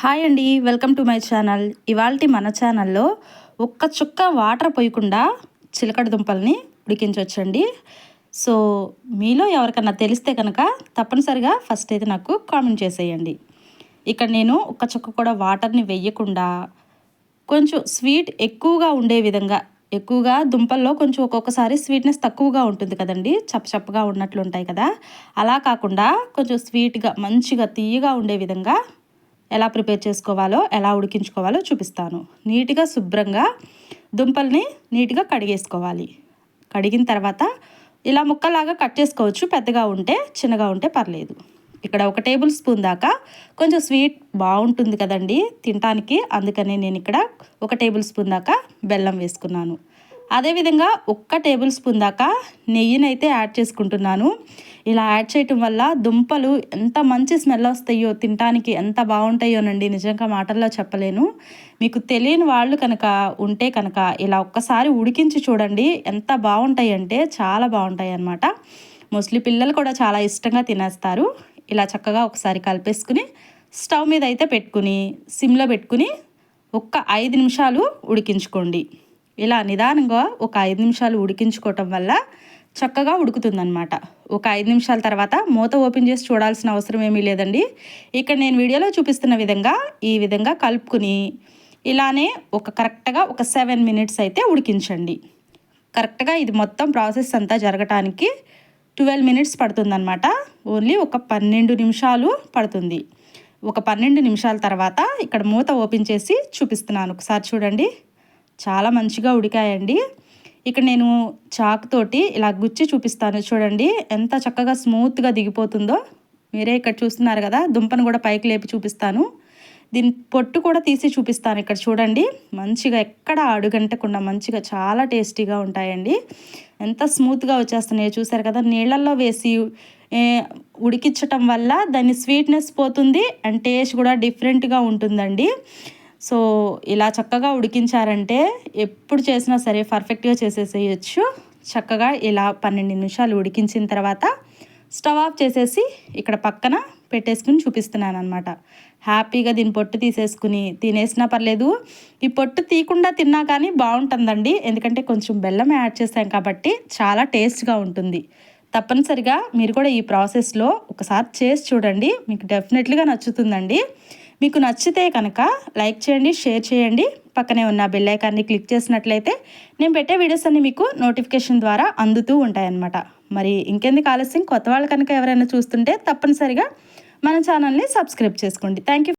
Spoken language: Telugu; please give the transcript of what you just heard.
హాయ్ అండి వెల్కమ్ టు మై ఛానల్. ఇవాళ మన ఛానల్లో ఒక్క చుక్క వాటర్ పోయకుండా చిలకడ దుంపల్ని ఉడికించవచ్చండి సో మీలో ఎవరికన్నా తెలిస్తే కనుక తప్పనిసరిగా ఫస్ట్ అయితే నాకు కామెంట్ చేసేయండి. ఇక్కడ నేను ఒక్క చుక్క కూడా వాటర్ని వెయ్యకుండా కొంచెం స్వీట్ ఎక్కువగా ఉండే విధంగా ఎక్కువగా దుంపల్లో కొంచెం ఒక్కొక్కసారి స్వీట్నెస్ తక్కువగా ఉంటుంది కదండి చప్పచప్పగా ఉన్నట్లు ఉంటాయి కదా. అలా కాకుండా కొంచెం స్వీట్గా మంచిగా తీయగా ఉండే విధంగా ఎలా ప్రిపేర్ చేసుకోవాలో ఎలా ఉడికించుకోవాలో చూపిస్తాను. నీట్గా శుభ్రంగా దుంపల్ని నీట్గా కడిగేసుకోవాలి. కడిగిన తర్వాత ఇలా ముక్కలాగా కట్ చేసుకోవచ్చు. పెద్దగా ఉంటే చిన్నగా ఉంటే పర్లేదు. ఇక్కడ ఒక టేబుల్ స్పూన్ దాకా కొంచెం స్వీట్ బాగుంటుంది కదండి తినటానికి. అందుకని నేను ఇక్కడ ఒక టేబుల్ స్పూన్ దాకా బెల్లం వేసుకున్నాను. అదేవిధంగా ఒక్క టేబుల్ స్పూన్ దాకా నెయ్యినైతే యాడ్ చేసుకుంటున్నాను. ఇలా యాడ్ చేయటం వల్ల దుంపలు ఎంత మంచి స్మెల్ వస్తాయో తినటానికి ఎంత బాగుంటాయోనండి నిజంగా మాటల్లో చెప్పలేను. మీకు తెలియని వాళ్ళు కనుక ఉంటే కనుక ఇలా ఒక్కసారి ఉడికించి చూడండి ఎంత బాగుంటాయి అంటే చాలా బాగుంటాయి అన్నమాట మోస్ట్లీ పిల్లలు కూడా చాలా ఇష్టంగా తినేస్తారు. ఇలా చక్కగా ఒకసారి కలిపేసుకుని స్టవ్ మీద అయితే పెట్టుకుని సిమ్లో పెట్టుకుని ఒక్క ఐదు నిమిషాలు ఉడికించుకోండి. ఇలా నిదానంగా ఒక ఐదు నిమిషాలు ఉడికించుకోవటం వల్ల చక్కగా ఉడుకుతుందనమాట ఒక ఐదు నిమిషాల తర్వాత మూత ఓపెన్ చేసి చూడాల్సిన అవసరం ఏమీ లేదండి. ఇక్కడ నేను వీడియోలో చూపిస్తున్న విధంగా ఈ విధంగా కలుపుకుని ఇలానే ఒక కరెక్ట్గా ఒక సెవెన్ మినిట్స్ అయితే ఉడికించండి. కరెక్ట్గా ఇది మొత్తం ప్రాసెస్ అంతా జరగటానికి ట్వెల్వ్ మినిట్స్ పడుతుందన్నమాట. ఓన్లీ ఒక పన్నెండు నిమిషాలు పడుతుంది. ఒక పన్నెండు నిమిషాల తర్వాత ఇక్కడ మూత ఓపెన్ చేసి చూపిస్తున్నాను. ఒకసారి చూడండి. చాలా మంచిగా ఉడికాయండి. ఇక్కడ నేను చాకుతోటి ఇలా గుచ్చి చూపిస్తాను. చూడండి ఎంత చక్కగా స్మూత్గా దిగిపోతుందో. మీరే ఇక్కడ చూస్తున్నారు కదా దుంపను కూడా పైకి లేపి చూపిస్తాను. దీని పొట్టు కూడా తీసి చూపిస్తాను ఇక్కడ చూడండి. మంచిగా ఎక్కడ అడుగంటకుండా మంచిగా చాలా టేస్టీగా ఉంటాయండి. ఎంత స్మూత్గా వచ్చేస్తున్నాయో చూసారు కదా నీళ్ళల్లో వేసి ఉడికించటం వల్ల దాని స్వీట్నెస్ పోతుంది అండ్ టేస్ట్ కూడా డిఫరెంట్గా ఉంటుందండి. సో ఇలా చక్కగా ఉడికించారంటే ఎప్పుడు చేసినా సరే పర్ఫెక్ట్గా చేసేసేయచ్చు. చక్కగా ఇలా పన్నెండు నిమిషాలు ఉడికించిన తర్వాత స్టవ్ ఆఫ్ చేసేసి ఇక్కడ పక్కన పెట్టేసుకుని చూపిస్తున్నాను అనమాట హ్యాపీగా దీని పొట్టు తీసేసుకుని తినేసినా పర్లేదు. ఈ పొట్టు తీయకుండా తిన్నా కానీ బాగుంటుందండి. ఎందుకంటే కొంచెం బెల్లం యాడ్ చేస్తాం కాబట్టి చాలా టేస్ట్గా ఉంటుంది. తప్పనిసరిగా మీరు కూడా ఈ ప్రాసెస్లో ఒకసారి చేసి చూడండి. మీకు డెఫినెట్లీగా నచ్చుతుందండి. మీకు నచ్చితే కనుక లైక్ చేయండి షేర్ చేయండి. పక్కనే ఉన్న బెల్ ఐకాన్ని క్లిక్ చేసినట్లయితే నేను పెట్టే వీడియోస్ అన్ని మీకు నోటిఫికేషన్ ద్వారా అందుతూ ఉంటాయన్నమాట. మరి ఇంకెందుకు ఆలస్యం? కొత్త వాళ్ళు కనుక ఎవరైనా చూస్తుంటే తప్పనిసరిగా మన ఛానల్ని సబ్స్క్రైబ్ చేసుకోండి. థ్యాంక్